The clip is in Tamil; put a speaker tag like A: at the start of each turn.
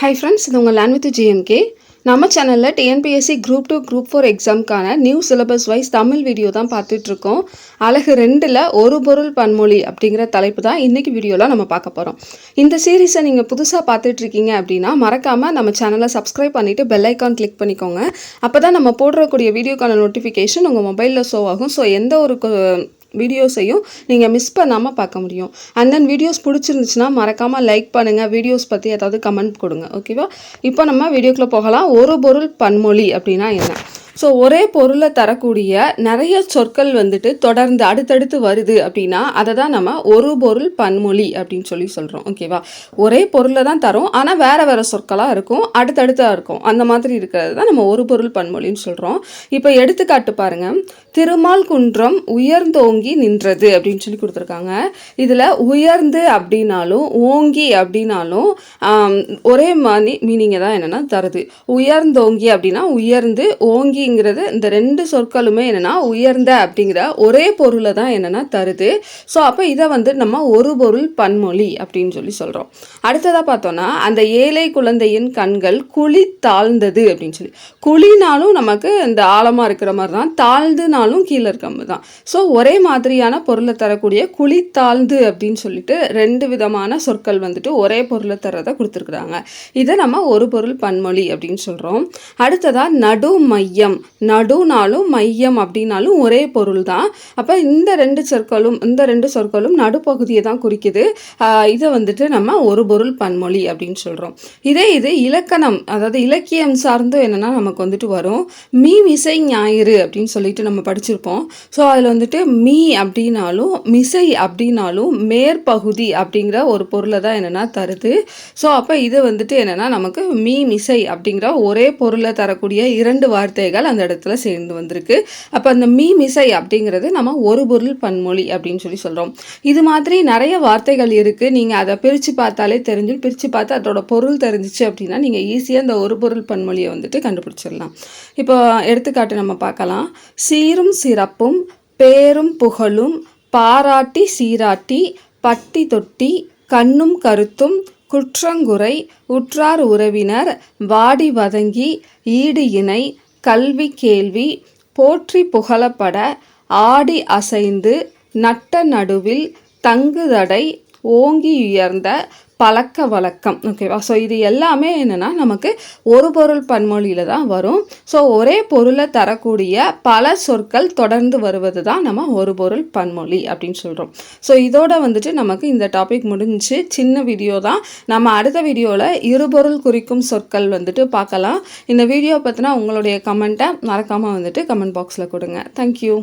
A: ஹை ஃப்ரெண்ட்ஸ் இது உங்கள் லேண்ட் வித் ஜிஎம்கே நம்ம சேனலில் TNPSC group two group four எக்ஸாம்க்கான new syllabus wise Tamil video தான் பார்த்துட்ருக்கோம். அழகு ரெண்டில் ஒரு பொருள் பன்மொழி அப்படிங்கிற தலைப்பு தான் இன்றைக்கி வீடியோவில் நம்ம பார்க்க போகிறோம் இந்த சீரீஸை நீங்கள் புதுசாக பார்த்துட்ருக்கீங்க அப்படின்னா மறக்காமல் நம்ம சேனலை சப்ஸ்கிரைப் பண்ணிவிட்டு பெல் ஐக்கான் கிளிக் பண்ணிக்கோங்க. அப்போ தான் நம்ம போடுறக்கூடிய வீடியோக்கான நோட்டிஃபிகேஷன் உங்கள் மொபைலில் ஷோ ஆகும். ஸோ எந்த ஒரு வீடியோஸையும் நீங்கள் மிஸ் பண்ணாமல் பார்க்க முடியும். அண்ட் தென் வீடியோஸ் பிடிச்சிருந்துச்சுன்னா மறக்காமல் லைக் பண்ணுங்கள் வீடியோஸ் பற்றி ஏதாவது கமெண்ட் கொடுங்க. ஓகேவா இப்போ நம்ம வீடியோக்குள்ளே போகலாம். ஒரு பொருள் பன்மொழி அப்படின்னா என்ன? ஸோ ஒரே பொருளை தரக்கூடிய நிறைய சொற்கள் வந்துட்டு தொடர்ந்து அடுத்தடுத்து வருது அப்படின்னா அதை தான் நம்ம ஒரு பொருள் பன்மொழி அப்படின்னு சொல்லி சொல்கிறோம் ஓகேவா ஒரே பொருளை தான் தரும். ஆனால் வேறு வேறு சொற்களாக இருக்கும். அடுத்தடுத்தாக இருக்கும். அந்த மாதிரி இருக்கிறது தான் நம்ம ஒரு பொருள் பன்மொழின்னு சொல்கிறோம் இப்போ எடுத்துக்காட்டு பாருங்க. திருமால் குன்றம் உயர்ந்தோங்கி நின்றது அப்படின்னு சொல்லி கொடுத்துருக்காங்க. இதில் உயர்ந்து அப்படின்னாலும் ஓங்கி அப்படின்னாலும் ஒரே மாதிரி மீனிங்கை தான் என்னென்னா தருது. உயர்ந்தோங்கி அப்படின்னா உயர்ந்து ஓங்கி ஓங்கிங்கிறது இந்த ரெண்டு சொற்களுமே என்னென்னா உயர்ந்த அப்படிங்கிற ஒரே பொருளை தான் என்னென்னா தருது. ஸோ அப்போ இதை வந்து நம்ம ஒரு பொருள் பன்மொழி அப்படின்னு சொல்லி சொல்கிறோம் அடுத்ததாக பார்த்தோன்னா அந்த ஏழை குழந்தையின் கண்கள் குழி தாழ்ந்தது அப்படின்னு சொல்லி. குழினாலும் நமக்கு இந்த ஆழமாக இருக்கிற மாதிரி தான் தாழ்ந்துனாலும் கீழே இருக்க மாதிரி தான். ஸோ ஒரே மாதிரியான பொருளை தரக்கூடிய குழி தாழ்ந்து அப்படின்னு சொல்லிட்டு ரெண்டு விதமான சொற்கள் வந்துட்டு ஒரே பொருளை தரதை கொடுத்துருக்குறாங்க. இதை நம்ம ஒரு பொருள் பன்மொழி அப்படின்னு சொல்கிறோம் அடுத்ததாக நடு மையம் நடுனாலும் மையம் அப்படின்னாலும் ஒரே பொருள் தான் அப்போ இந்த ரெண்டு சொற்களும் இந்த ரெண்டு சொற்களும் நடுப்பகுதியை தான் குறிக்குது. இதை வந்துட்டு நம்ம ஒரு பொருள் பன்மொழி அப்படின்னு சொல்கிறோம் இதே இது இலக்கணம் அதாவது இலக்கியம் சார்ந்தும் என்னென்னா நமக்கு வந்துட்டு வரும். மீ மிசை ஞாயிறு அப்படின்னு சொல்லிட்டு நம்ம படிச்சிருப்போம். ஸோ அதில் வந்துட்டு மீ அப்படின்னாலும் மிசை அப்படின்னாலும் மேற்பகுதி அப்படிங்கிற ஒரு பொருளை தான் என்னென்னா தருது. ஸோ அப்போ இது வந்துட்டு என்னென்னா நமக்கு மீ மிசை அப்படிங்கிற ஒரே பொருளை தரக்கூடிய இரண்டு வார்த்தைகள் அந்த இடத்துல சேர்ந்து வந்திருக்கு. அப்போ அந்த மீ மிசை அப்படிங்கிறது நம்ம ஒரு பொருள் பன்மொழி அப்படின்னு சொல்லி சொல்கிறோம் இது மாதிரி நிறைய வார்த்தைகள் இருக்குது நீங்கள் அதை பிரித்து பார்த்தாலே தெரிஞ்சு பிரித்து பார்த்து அதோட பொருள் தெரிஞ்சிச்சு அப்படின்னா நீங்கள் ஈஸியாக அந்த ஒரு பொருள் பன்மொழியை வந்துட்டு கண்டுபிடிச்சிடலாம். இப்போ எடுத்துக்காட்டு நம்ம பார்க்கலாம். சீரும் சிறப்பும் பேரும் புகழும் பாராட்டி சீராட்டி பட்டி தொட்டி கண்ணும் கருத்தும் குற்றங்குறை உற்றார் உறவினர் வாடி வதங்கி ஈடு இணை கல்வி கேள்வி போற்றி புகழப்பட ஆடி அசைந்து நட்ட நடுவில் தங்குதடை ஓங்கி உயர்ந்த பழக்க வழக்கம் ஓகேவா ஸோ இது எல்லாமே என்னென்னா நமக்கு ஒரு பொருள் பன்மொழியில் தான் வரும். ஸோ ஒரே பொருளை தரக்கூடிய பல சொற்கள் தொடர்ந்து வருவது தான் நம்ம ஒரு பொருள் பன்மொழி அப்படின்னு சொல்கிறோம் ஸோ இதோட வந்துட்டு நமக்கு இந்த டாபிக் முடிஞ்சு சின்ன வீடியோ தான். நம்ம அடுத்த வீடியோவில் இருபொருள் குறிக்கும் சொற்கள் வந்துட்டு பார்க்கலாம். இந்த வீடியோ பற்றினா உங்களுடைய கமெண்ட்டை மறக்காமல் வந்துட்டு கமெண்ட் பாக்ஸில் கொடுங்க. தேங்க்யூ